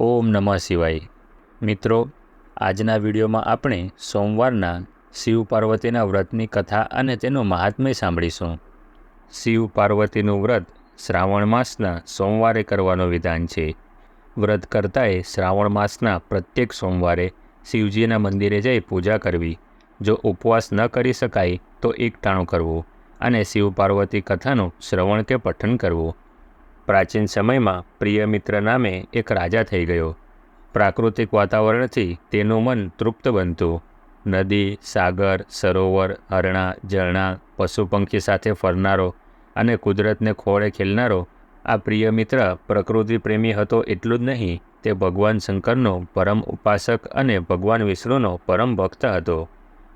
ઓમ નમઃ શિવાય. મિત્રો, આજના વિડીયોમાં આપણે સોમવારના શિવ પાર્વતીના વ્રતની કથા અને તેનું મહાત્મ્ય સાંભળીશું. શિવ પાર્વતીનું વ્રત શ્રાવણ માસના સોમવારે કરવાનું વિધાન છે. વ્રત કરતાએ શ્રાવણ માસના પ્રત્યેક સોમવારે શિવજીના મંદિરે જઈ પૂજા કરવી. જો ઉપવાસ ન કરી શકાય તો એકટાણું કરવું અને શિવ પાર્વતી કથાનું શ્રવણ કે પઠન કરવું. પ્રાચીન સમયમાં પ્રિયમિત્ર નામે એક રાજા થઈ ગયો. પ્રાકૃતિક વાતાવરણથી તેનું મન તૃપ્ત બનતું. નદી, સાગર, સરોવર હરણા ઝરણા, પશુ પંખી સાથે ફરનારો અને કુદરતને ખોળે ખેલનારો આ પ્રિય મિત્ર પ્રકૃતિ પ્રેમી હતો એટલું જ નહીં, તે ભગવાન શંકરનો પરમ ઉપાસક અને ભગવાન વિષ્ણુનો પરમ ભક્ત હતો.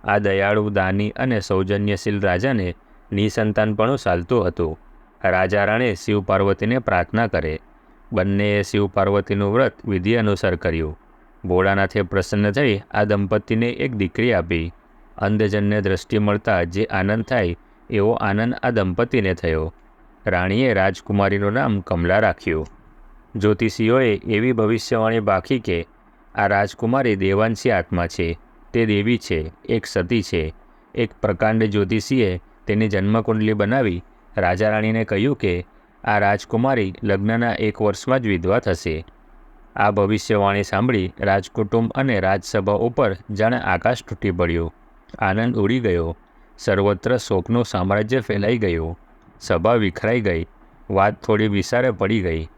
આ દયાળુ, દાની અને સૌજન્યશીલ રાજાને નિસંતાનપણું ચાલતું હતું. રાજા રાણે શિવ પાર્વતીને પ્રાર્થના કરે. બંનેએ શિવ પાર્વતીનું વ્રત વિધિ અનુસાર કર્યું. ભોળાનાથે પ્રસન્ન થઈ આ દંપતીને એક દીકરી આપી. અંધજનને દ્રષ્ટિ મળતા જે આનંદ થાય એવો આનંદ આ દંપતીને થયો. રાણીએ રાજકુમારીનું નામ કમલા રાખ્યું. જ્યોતિષીઓએ એવી ભવિષ્યવાણી બાકી કે આ રાજકુમારી દેવાંશી આત્મા છે. તે દેવી છે, એક સતી છે. એક પ્રકાંડ જ્યોતિષીએ તેની જન્મકુંડલી બનાવી રાજા રાણીને કહ્યું કે, આ રાજકુમારી લગ્નના એક વર્ષમાં જ વિધવા થશે. આ ભવિષ્યવાણી સાંભળી રાજકુટુંબ અને રાજસભા ઉપર જાણે આકાશ તૂટી પડ્યું. આનંદ ઉડી ગયો. સર્વત્ર શોકનું સામ્રાજ્ય ફેલાઈ ગયું. સભા વિખરાઈ ગઈ. વાત થોડી વિસારે પડી ગઈ.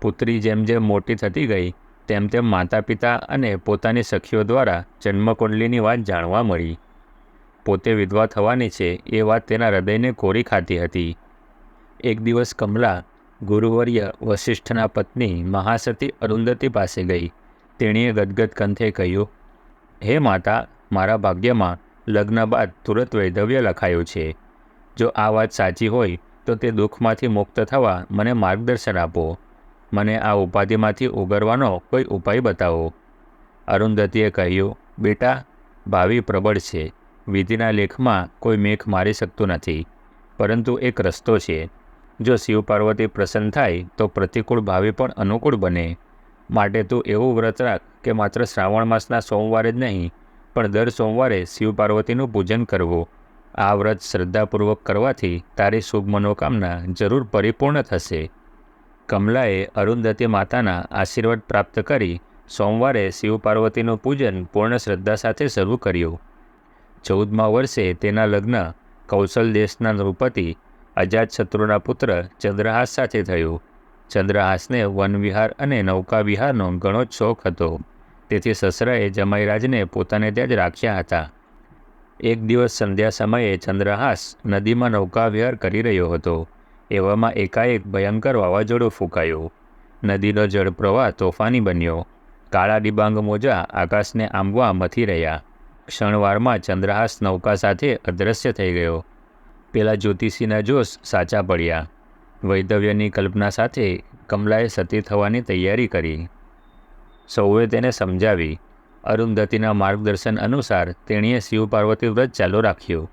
પુત્રી જેમ જેમ મોટી થતી ગઈ, તેમ તેમ માતા પિતા અને પોતાની સખીઓ દ્વારા જન્મકુંડલીની વાત જાણવા મળી. પોતે વિધવા થવાની છે એ વાત તેના હૃદયને કોરી ખાતી હતી. એક દિવસ કમલા ગુરુવર્ય વશિષ્ઠના પત્ની મહાસતી અરુંધતી પાસે ગઈ. તેણીએ ગદગદ કંથે કહ્યું, હે માતા, મારા ભાગ્યમાં લગ્ન બાદ તુરત વૈધવ્ય લખાયું છે. જો આ વાત સાચી હોય તો તે દુઃખમાંથી મુક્ત થવા મને માર્ગદર્શન આપો. મને આ ઉપાધિમાંથી ઉગરવાનો કોઈ ઉપાય બતાવો. અરુંધતીએ કહ્યું, બેટા, ભાવિ પ્રબળ છે. વિધિના લેખમાં કોઈ મેઘ મારી શકતું નથી. પરંતુ એક રસ્તો છે. જો શિવ પાર્વતી પ્રસન્ન થાય, તો પ્રતિકૂળ ભાવે પણ અનુકૂળ બને. માટે તું એવું વ્રત રાખ કે માત્ર શ્રાવણ માસના સોમવારે જ નહીં, પણ દર સોમવારે શિવ પાર્વતીનું પૂજન કરવું. આ વ્રત શ્રદ્ધાપૂર્વક કરવાથી તારી શુભ મનોકામના જરૂર પરિપૂર્ણ થશે. કમલાએ અરુંધતી માતાના આશીર્વાદ પ્રાપ્ત કરી સોમવારે શિવ પાર્વતીનું પૂજન પૂર્ણ શ્રદ્ધા સાથે શરૂ કર્યું. ચૌદમા વર્ષે તેના લગ્ન કૌશલ દેશના નૃપતિ અજાતશત્રુના પુત્ર ચંદ્રહાસ સાથે થયું. ચંદ્રહાસને વનવિહાર અને નૌકાવિહારનો ઘણો જ શોખ હતો. તેથી સસરાએ જમાઈરાજને પોતાને ત્યાં જ રાખ્યા હતા. એક દિવસ સંધ્યા સમયે ચંદ્રહાસ નદીમાં નૌકાવિહાર કરી રહ્યો હતો. એવામાં એકાએક ભયંકર વાવાઝોડું ફૂંકાયું. નદીનો જળપ્રવાહ તોફાની બન્યો. કાળા ડિબાંગ મોજા આકાશને આંબવા મથી રહ્યા. ક્ષણવારમાં ચંદ્રહાસ નૌકા સાથે અદૃશ્ય થઈ ગયો. પેલા જ્યોતિષીના જોશ સાચા પડ્યા. વૈધવ્યની કલ્પના સાથે કમલાએ સતી થવાની તૈયારી કરી. સૌએ તેને સમજાવી. અરુંધતીના માર્ગદર્શન અનુસાર તેણીએ શિવ પાર્વતી વ્રત ચાલુ રાખ્યું.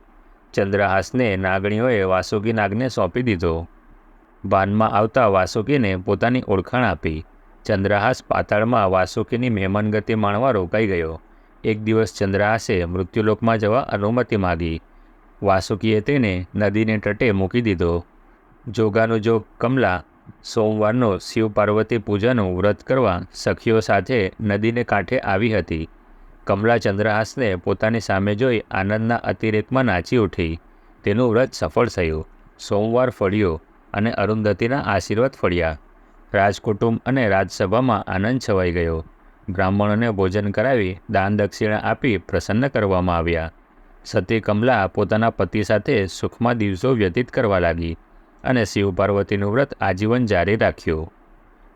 ચંદ્રહાસને નાગણીઓએ વાસુકી નાગને સોંપી દીધો. બાનમાં આવતા વાસુકીને પોતાની ઓળખાણ આપી. ચંદ્રહાસ પાતાળમાં વાસુકીની મહેમાનગતિ માણવા રોકાઈ ગયો. એક દિવસ ચંદ્રહાસે મૃત્યુલોકમાં જવા અનુમતિ માગી. વાસુકીએ તેને નદીને તટે મૂકી દીધો. જોગાનો જોગ કમલા સોમવારનો શિવ પાર્વતી પૂજાનું વ્રત કરવા સખીઓ સાથે નદીને કાંઠે આવી હતી. કમલા ચંદ્રહાસને પોતાની સામે જોઈ આનંદના અતિરેકમાં નાચી ઉઠી. તેનું વ્રત સફળ થયું. સોમવાર ફળ્યો અને અરુંધતીના આશીર્વાદ ફળ્યા. રાજકુટુંબ અને રાજસભામાં આનંદ છવાઈ ગયો. બ્રાહ્મણોને ભોજન કરાવી દાન દક્ષિણા આપી પ્રસન્ન કરવામાં આવ્યા. સતી કમલા પોતાના પતિ સાથે સુખમાં દિવસો વ્યતીત કરવા લાગી અને શિવ પાર્વતીનું વ્રત આજીવન જારી રાખ્યું.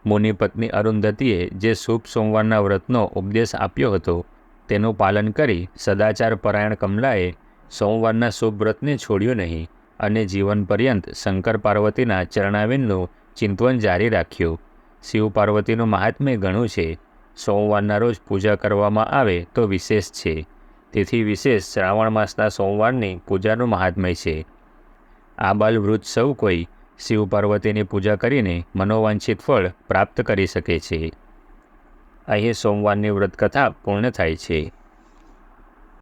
મુનિ પત્ની અરુંધતીએ જે શુભ સોમવારના વ્રતનો ઉપદેશ આપ્યો હતો, તેનું પાલન કરી સદાચાર પરાયણ કમલાએ સોમવારના શુભ વ્રતને છોડ્યું નહીં અને જીવન પર્યંત શંકર પાર્વતીના ચરણાવિંદનું ચિંતવન જારી રાખ્યું. શિવ પાર્વતીનું મહાત્મ્ય ઘણું છે. સોમવારના રોજ પૂજા કરવામાં આવે તો વિશેષ છે. તેથી વિશેષ શ્રાવણ માસના સોમવારની પૂજાનું મહાત્મય છે. આ બાલ સૌ કોઈ શિવ પાર્વતીની પૂજા કરીને મનોવાંછિત ફળ પ્રાપ્ત કરી શકે છે. અહીં સોમવારની વ્રતકથા પૂર્ણ થાય છે.